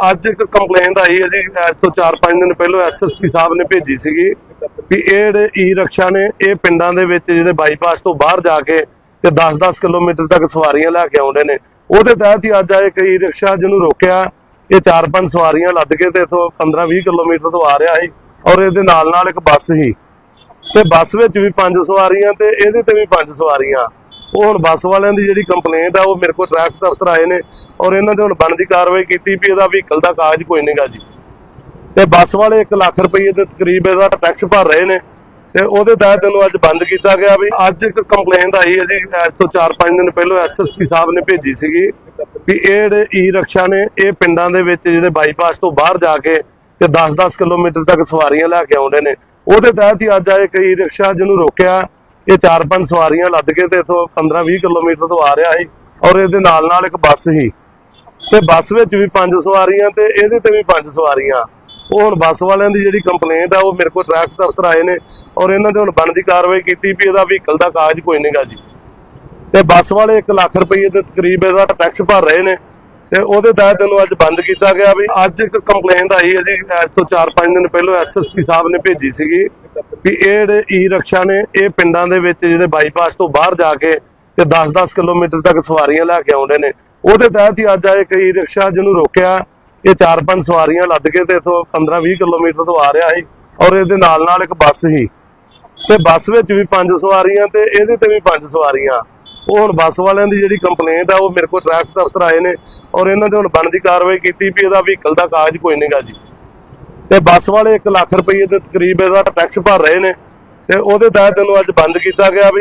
ਅੱਜ ਇੱਕ ਕੰਪਲੇਂਟ ਆਈ ਹੈ ਜੀ ਅੱਜ ਤੋਂ 4-5 ਦਿਨ ਪਹਿਲਾਂ ਐਸਐਸਪੀ ਸਾਹਿਬ ਨੇ ਭੇਜੀ ਸੀਗੀ ਵੀ ਇਹ ਈ ਰਿਕਸ਼ਾ ਨੇ, ਇਹ ਪਿੰਡਾਂ ਦੇ ਵਿੱਚ ਜਿਹੜੇ ਬਾਈਪਾਸ ਤੋਂ ਬਾਹਰ ਜਾ ਕੇ ਤੇ 10-10 ਕਿਲੋਮੀਟਰ ਤੱਕ ਸਵਾਰੀਆਂ ਲੈ ਕੇ ਆਉਂਦੇ ਨੇ। ਉਹਦੇ ਤਹਿਤ ਹੀ ਅੱਜ ਆਏ ਕਈ ਰਿਕਸ਼ਾ ਜਿਹਨੂੰ ਰੋਕਿਆ, ਇਹ 4-5 ਸਵਾਰੀਆਂ ਲੱਦ ਕੇ ਤੇ ਇਥੋਂ 15-20 ਕਿਲੋਮੀਟਰ ਤੋਂ ਆ ਰਿਹਾ ਸੀ ਔਰ ਇਹਦੇ ਨਾਲ ਨਾਲ ਇੱਕ ਬੱਸ ਸੀ। ਤੇ ਬੱਸ ਵਿੱਚ ਵੀ ਪੰਜ ਸਵਾਰੀਆਂ ਤੇ ਇਹਦੇ ਤੇ ਵੀ ਪੰਜ ਸਵਾਰੀਆਂ। ਉਹ ਹੁਣ ਬੱਸ ਵਾਲਿਆਂ ਦੀ ਜਿਹੜੀ ਕੰਪਲੇਂਟ ਆ, ਉਹ ਮੇਰੇ ਕੋਲ ਟ੍ਰੈਫਿਕ ਦਫ਼ਤਰ ਆਏ ਨੇ ਔਰ ਇਹਨਾਂ ਦੇ ਹੁਣ ਬਣਦੀ ਕਾਰਵਾਈ ਕੀਤੀ ਵੀ ਇਹਦਾ ਵਹੀਕਲ ਦਾ ਕਾਗਜ਼ ਕੋਈ ਨਹੀਂਗਾ ਜੀ। ਤੇ ਬੱਸ ਵਾਲੇ 1 ਲੱਖ ਰੁਪਏ ਦੇ ਤਕਰੀਬ ਇਹਦਾ ਟੈਕਸ ਭਰ ਰਹੇ ਨੇ ਤੇ ਉਹਦੇ ਤਹਿਤ ਇਹਨੂੰ ਅੱਜ ਬੰਦ ਕੀਤਾ ਗਿਆ ਵੀ ਅੱਜ ਇੱਕ ਕੰਪਲੇਂਟ ਆਈ ਹੈ ਜੀ, ਅੱਜ ਤੋਂ 4-5 ਦਿਨ ਪਹਿਲਾਂ ਐਸਐਸਪੀ ਸਾਹਿਬ ਨੇ ਭੇਜੀ ਸੀਗੀ ਵੀ ਇਹ ਜਿਹੜੇ ਈ ਰਿਕਸ਼ਾ ਨੇ, ਇਹ ਪਿੰਡਾਂ ਦੇ ਵਿੱਚ ਜਿਹੜੇ ਬਾਈਪਾਸ ਤੋਂ ਬਾਹਰ ਜਾ ਕੇ ਤੇ 10-10 ਕਿਲੋਮੀਟਰ ਤੱਕ ਸਵਾਰੀਆਂ ਲੈ ਕੇ ਆਉਂਦੇ ਨੇ। ਉਹਦੇ ਤਹਿਤ ਹੀ ਅੱਜ ਆਏ ਕਈ ਰਿਕਸ਼ਾ ਜਿਹਨੂੰ ਰੋਕਿਆ ਇਹ 4-5 ਸਵਾਰੀਆਂ ਲੱਦ ਕੇ ਤੇ ਇਥੋਂ 15-20 ਕਿਲੋਮੀਟਰ ਤੋਂ ਆ ਰਿਹਾ ਸੀ ਔਰ ਇਹਦੇ ਨਾਲ ਨਾਲ ਇੱਕ ਬੱਸ ਸੀ। ਤੇ ਬੱਸ ਵਿੱਚ ਵੀ ਪੰਜ ਸਵਾਰੀਆਂ ਤੇ ਇਹਦੇ ਤੇ ਵੀ ਪੰਜ ਸਵਾਰੀਆਂ। ਉਹ ਹੁਣ ਬੱਸ ਵਾਲਿਆਂ ਦੀ ਜਿਹੜੀ ਕੰਪਲੇਂਟ ਆ, ਉਹ ਮੇਰੇ ਕੋਲ ਟ੍ਰੈਫਿਕ ਦਫ਼ਤਰ ਆਏ ਨੇ ਔਰ ਇਹਨਾਂ ਦੇ ਹੁਣ ਬਣਦੀ ਕਾਰਵਾਈ ਕੀਤੀ ਵੀ ਇਹਦਾ ਵਹੀਕਲ ਦਾ ਕਾਜ ਕੋਈ ਨਹੀਂਗਾ ਜੀ। ਤੇ ਬੱਸ ਵਾਲੇ 1 ਲੱਖ ਰੁਪਏ ਦੇ ਤਕਰੀਬ ਇਹਦਾ ਟੈਕਸ ਭਰ ਰਹੇ ਨੇ ਤੇ ਉਹਦੇ ਤਹਿਤ ਇਹਨੂੰ ਅੱਜ ਬੰਦ ਕੀਤਾ ਗਿਆ ਵੀ ਅੱਜ ਇੱਕ ਕੰਪਲੇਂਟ ਆਈ ਹੈ ਜੀ, ਅੱਜ ਤੋਂ 4-5 ਦਿਨ ਪਹਿਲਾਂ ਐਸਐਸਪੀ ਸਾਹਿਬ ਨੇ ਭੇਜੀ ਸੀਗੀ। ਵੀ ਇਹ ਜਿਹੜੇ ਈ ਰਿਕਸ਼ਾ ਨੇ, ਇਹ ਪਿੰਡਾਂ ਦੇ ਵਿੱਚ ਜਿਹੜੇ ਬਾਈਪਾਸ ਤੋਂ ਬਾਹਰ ਜਾ ਕੇ ਤੇ 10-10 ਕਿਲੋਮੀਟਰ ਤੱਕ ਸਵਾਰੀਆਂ ਲੈ ਕੇ ਆਉਂਦੇ ਨੇ। ਉਹਦੇ ਤਹਿਤ ਹੀ ਅੱਜ ਆਏ ਕਈ ਰਿਕਸ਼ਾ ਜਿਹਨੂੰ ਰੋਕਿਆ। ਇਹ 4-5 ਸਵਾਰੀਆਂ ਲੱਦ ਕੇ ਤੇ ਇਥੋਂ 15-20 ਕਿਲੋਮੀਟਰ ਤੋਂ ਆ ਰਿਹਾ ਸੀ ਔਰ ਇਹਦੇ ਨਾਲ ਨਾਲ ਇੱਕ ਬੱਸ ਸੀ। ਤੇ ਬੱਸ ਵਿੱਚ ਵੀ ਪੰਜ ਸਵਾਰੀਆਂ ਤੇ ਇਹਦੇ ਤੇ ਵੀ ਪੰਜ ਸਵਾਰੀਆਂ। ਉਹ ਹੁਣ ਬੱਸ ਵਾਲਿਆਂ ਦੀ ਜਿਹੜੀ ਕੰਪਲੇਂਟ ਆ, ਉਹ ਮੇਰੇ ਕੋਲ ਟ੍ਰੈਫਿਕ ਦਫ਼ਤਰ ਆਏ ਨੇ ਔਰ ਇਹਨਾਂ ਦੇ ਹੁਣ ਬਣਦੀ ਕਾਰਵਾਈ ਕੀਤੀ ਵੀ ਇਹਦਾ ਵਹੀਕਲ ਦਾ ਕਾਜ ਕੋਈ ਨਹੀਂਗਾ ਜੀ। ਤੇ ਬੱਸ ਵਾਲੇ 1 ਲੱਖ ਰੁਪਏ ਦੇ ਤਕਰੀਬ ਇਹਦਾ ਟੈਕਸ ਭਰ ਰਹੇ ਨੇ ਤੇ ਉਹਦੇ ਤਹਿਤ ਇਹਨੂੰ ਅੱਜ ਬੰਦ ਕੀਤਾ ਗਿਆ ਵੀ